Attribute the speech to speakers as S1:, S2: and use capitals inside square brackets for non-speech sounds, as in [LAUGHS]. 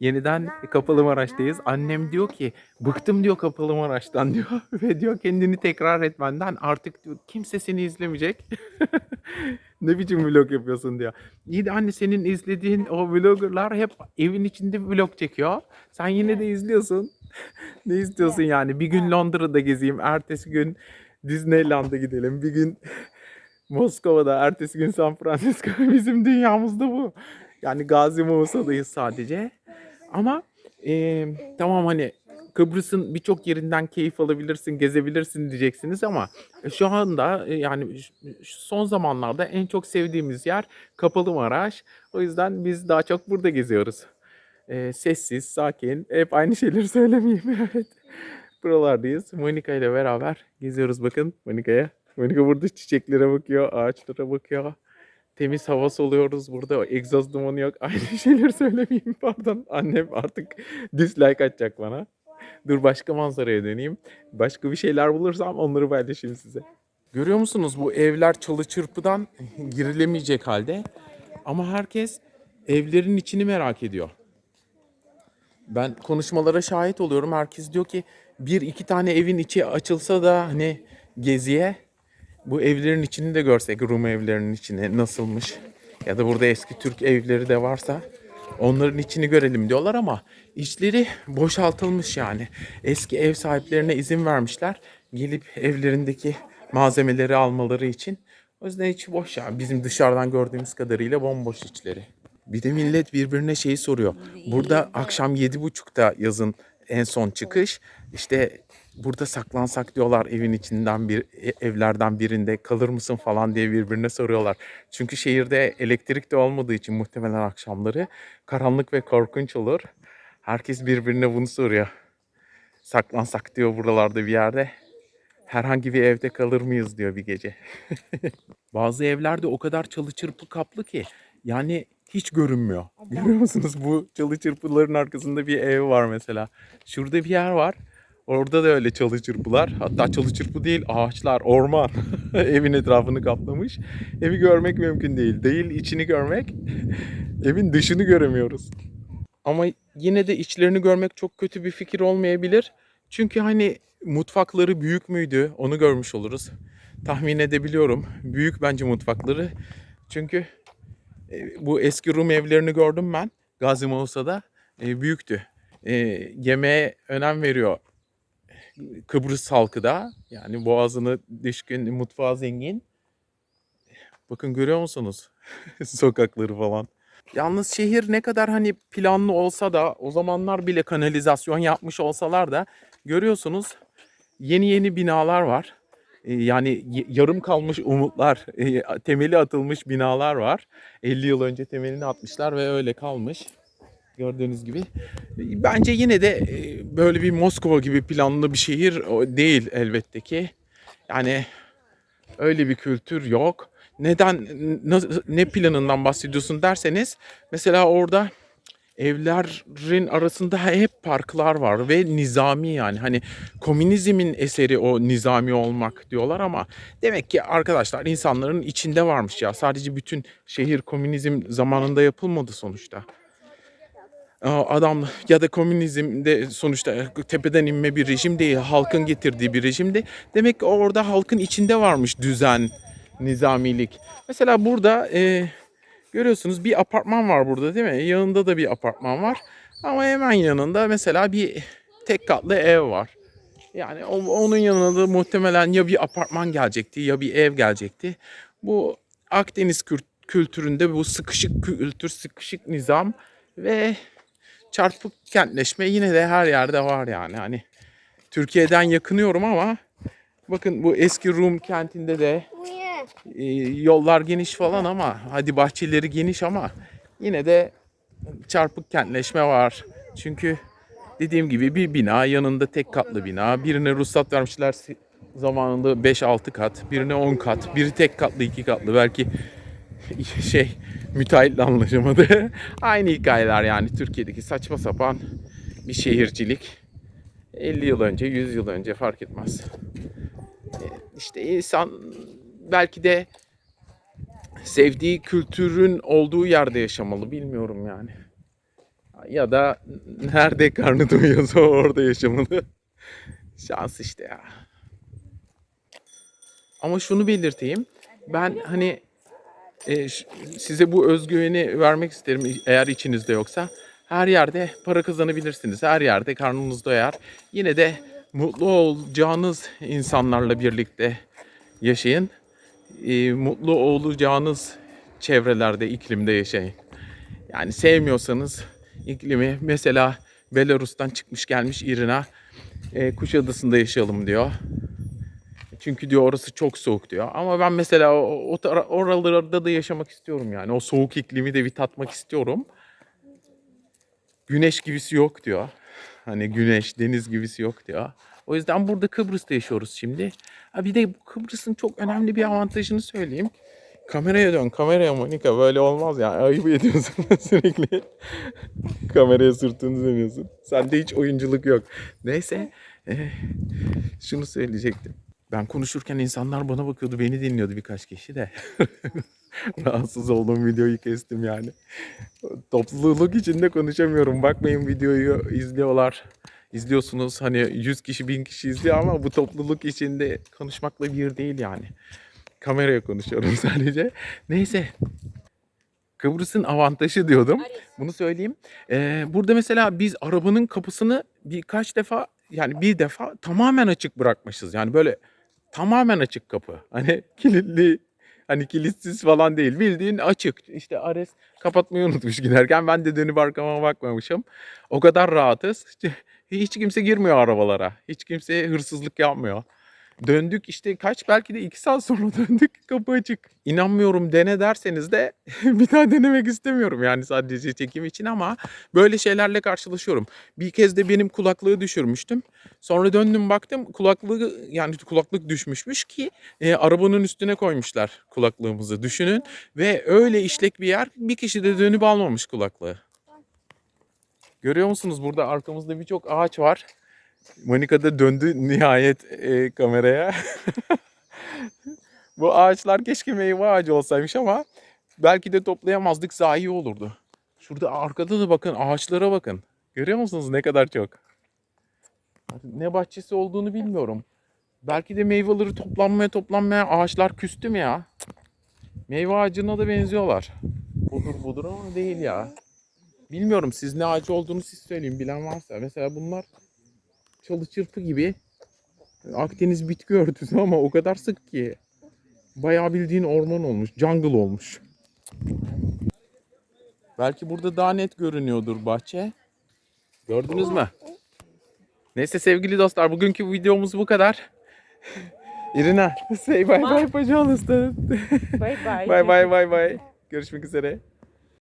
S1: Yeniden Kapalı Maraş'tayız. Annem diyor ki bıktım diyor Kapalı Maraş'tan diyor. [LAUGHS] Ve diyor kendini tekrar etmenden artık diyor kimse seni izlemeyecek. [LAUGHS] ne biçim vlog yapıyorsun diyor. İyi de anne senin izlediğin o vloggerlar hep evin içinde vlog çekiyor. Sen yine de izliyorsun. [LAUGHS] ne istiyorsun yani? Bir gün Londra'da gezeyim. Ertesi gün Disneyland'a gidelim. Bir gün Moskova'da, ertesi gün San Francisco. Bizim dünyamızda bu. Yani Gazi Musa'dayız sadece. Ama e, tamam hani Kıbrıs'ın birçok yerinden keyif alabilirsin, gezebilirsin diyeceksiniz ama şu anda e, yani son zamanlarda en çok sevdiğimiz yer Kapalı Maraş. O yüzden biz daha çok burada geziyoruz. E, sessiz, sakin, hep aynı şeyleri [LAUGHS] söylemeyeyim. Evet. Buralardayız. Monika ile beraber geziyoruz bakın Monika'ya. Monika burada çiçeklere bakıyor, ağaçlara bakıyor. Temiz hava soluyoruz burada. Egzoz dumanı yok. [LAUGHS] Aynı şeyleri söylemeyeyim pardon. Annem artık dislike atacak bana. Dur başka manzaraya döneyim. Başka bir şeyler bulursam onları paylaşayım size. Görüyor musunuz bu evler çalı çırpıdan girilemeyecek halde. Ama herkes evlerin içini merak ediyor. Ben konuşmalara şahit oluyorum. Herkes diyor ki bir iki tane evin içi açılsa da hani geziye bu evlerin içini de görsek Rum evlerinin içini nasılmış ya da burada eski Türk evleri de varsa onların içini görelim diyorlar ama içleri boşaltılmış yani. Eski ev sahiplerine izin vermişler gelip evlerindeki malzemeleri almaları için. O yüzden içi boş ya. Bizim dışarıdan gördüğümüz kadarıyla bomboş içleri. Bir de millet birbirine şeyi soruyor. Burada akşam yedi buçukta yazın en son çıkış. İşte burada saklansak diyorlar evin içinden bir e- evlerden birinde kalır mısın falan diye birbirine soruyorlar. Çünkü şehirde elektrik de olmadığı için muhtemelen akşamları karanlık ve korkunç olur. Herkes birbirine bunu soruyor. Saklansak diyor buralarda bir yerde. Herhangi bir evde kalır mıyız diyor bir gece. [LAUGHS] Bazı evlerde o kadar çalı çırpı kaplı ki yani hiç görünmüyor. Görüyor musunuz? Bu çalı çırpıların arkasında bir ev var mesela. Şurada bir yer var. Orada da öyle çalı çırpılar. Hatta çalı çırpı değil ağaçlar, orman [LAUGHS] evin etrafını kaplamış. Evi görmek mümkün değil. Değil içini görmek. [LAUGHS] Evin dışını göremiyoruz. Ama yine de içlerini görmek çok kötü bir fikir olmayabilir. Çünkü hani mutfakları büyük müydü onu görmüş oluruz. Tahmin edebiliyorum. Büyük bence mutfakları. Çünkü e, bu eski Rum evlerini gördüm ben Gazi Mausa'da. E, büyüktü. E, yemeğe önem veriyor Kıbrıs halkı da. Yani boğazını düşkün, mutfağı zengin. Bakın görüyor musunuz? [LAUGHS] Sokakları falan. Yalnız şehir ne kadar hani planlı olsa da o zamanlar bile kanalizasyon yapmış olsalar da görüyorsunuz yeni yeni binalar var. Ee, Yani yarım kalmış umutlar, [LAUGHS] temeli atılmış binalar var. 50 yıl önce temelini atmışlar ve öyle kalmış. Gördüğünüz gibi. Bence yine de e, böyle bir Moskova gibi planlı bir şehir değil elbette ki. Yani öyle bir kültür yok. Neden ne planından bahsediyorsun derseniz mesela orada evlerin arasında hep parklar var ve nizami yani hani komünizmin eseri o nizami olmak diyorlar ama demek ki arkadaşlar insanların içinde varmış ya sadece bütün şehir komünizm zamanında yapılmadı sonuçta. Adam ya da komünizm de sonuçta tepeden inme bir rejim değil, halkın getirdiği bir rejimdi. Demek ki orada halkın içinde varmış düzen, nizamilik. Mesela burada e, görüyorsunuz bir apartman var burada değil mi? Yanında da bir apartman var. Ama hemen yanında mesela bir tek katlı ev var. Yani onun yanına da muhtemelen ya bir apartman gelecekti ya bir ev gelecekti. Bu Akdeniz kültüründe bu sıkışık kültür, sıkışık nizam ve çarpık kentleşme yine de her yerde var yani. Hani Türkiye'den yakınıyorum ama bakın bu eski Rum kentinde de e, yollar geniş falan ama hadi bahçeleri geniş ama yine de çarpık kentleşme var. Çünkü dediğim gibi bir bina yanında tek katlı bina. Birine ruhsat vermişler zamanında 5-6 kat, birine 10 kat, biri tek katlı 2 katlı belki şey müteahhitle anlaşamadı. [LAUGHS] Aynı hikayeler yani Türkiye'deki saçma sapan bir şehircilik. 50 yıl önce, 100 yıl önce fark etmez. E, İşte insan belki de sevdiği kültürün olduğu yerde yaşamalı bilmiyorum yani. Ya da nerede karnı doyuyorsa orada yaşamalı. Şans işte ya. Ama şunu belirteyim. Ben hani e, size bu özgüveni vermek isterim eğer içinizde yoksa. Her yerde para kazanabilirsiniz. Her yerde karnınız doyar. Yine de mutlu olacağınız insanlarla birlikte yaşayın. E, mutlu olacağınız çevrelerde, iklimde yaşayın. Yani sevmiyorsanız iklimi mesela Belarus'tan çıkmış gelmiş Irina e, Kuşadası'nda yaşayalım diyor. Çünkü diyor orası çok soğuk diyor. Ama ben mesela o, o oralarda da yaşamak istiyorum yani. O soğuk iklimi de bir tatmak istiyorum. Güneş gibisi yok diyor. Hani güneş, deniz gibisi yok diyor. O yüzden burada Kıbrıs'ta yaşıyoruz şimdi. Ha bir de Kıbrıs'ın çok önemli bir avantajını söyleyeyim. Kameraya dön, kameraya Monika. Böyle olmaz ya. Ayıp ediyorsun [LAUGHS] sürekli. kameraya sırtını dönüyorsun. Sende hiç oyunculuk yok. Neyse. eh, şunu söyleyecektim. Ben konuşurken insanlar bana bakıyordu, beni dinliyordu birkaç kişi de. [LAUGHS] Rahatsız olduğum videoyu kestim yani. Topluluk içinde konuşamıyorum. Bakmayın videoyu izliyorlar. İzliyorsunuz hani 100 kişi 1000 kişi izliyor ama bu topluluk içinde konuşmakla bir değil yani. Kameraya konuşuyorum [LAUGHS] sadece. Neyse. Kıbrıs'ın avantajı diyordum. Bunu söyleyeyim. Ee, burada mesela biz arabanın kapısını birkaç defa yani bir defa tamamen açık bırakmışız. Yani böyle tamamen açık kapı. Hani [LAUGHS] kilitli hani kilitsiz falan değil. Bildiğin açık. İşte Ares kapatmayı unutmuş giderken ben de dönüp arkama bakmamışım. O kadar rahatız. Hiç kimse girmiyor arabalara. Hiç kimse hırsızlık yapmıyor. Döndük işte kaç belki de iki saat sonra [LAUGHS] döndük kapı açık. İnanmıyorum dene derseniz de [LAUGHS] bir daha denemek istemiyorum yani sadece çekim için ama böyle şeylerle karşılaşıyorum. Bir kez de benim kulaklığı düşürmüştüm. Sonra döndüm baktım kulaklığı yani kulaklık düşmüşmüş ki e, arabanın üstüne koymuşlar kulaklığımızı düşünün. Ve öyle işlek bir yer bir kişi de dönüp almamış kulaklığı. Görüyor musunuz burada arkamızda birçok ağaç var. Monika da döndü nihayet e, kameraya. [LAUGHS] Bu ağaçlar keşke meyve ağacı olsaymış ama belki de toplayamazdık zayi olurdu. Şurada arkada da bakın ağaçlara bakın. Görüyor musunuz ne kadar çok? Ne bahçesi olduğunu bilmiyorum. Belki de meyveleri toplanmaya toplanmaya ağaçlar küstü mü ya? Meyve ağacına da benziyorlar. Budur budur ama değil ya. Bilmiyorum siz ne ağacı olduğunu siz söyleyin bilen varsa. Mesela bunlar çalı çırpı gibi Akdeniz bitki örtüsü [LAUGHS] ama o kadar sık ki bayağı bildiğin orman olmuş, jungle olmuş. Belki burada daha net görünüyordur bahçe. Gördünüz mü? Neyse sevgili dostlar bugünkü videomuz bu kadar. [LAUGHS] Irina, say bye bye Pajalas'ta.
S2: Bye bye. [LAUGHS]
S1: Bye bye bye bye. Görüşmek üzere.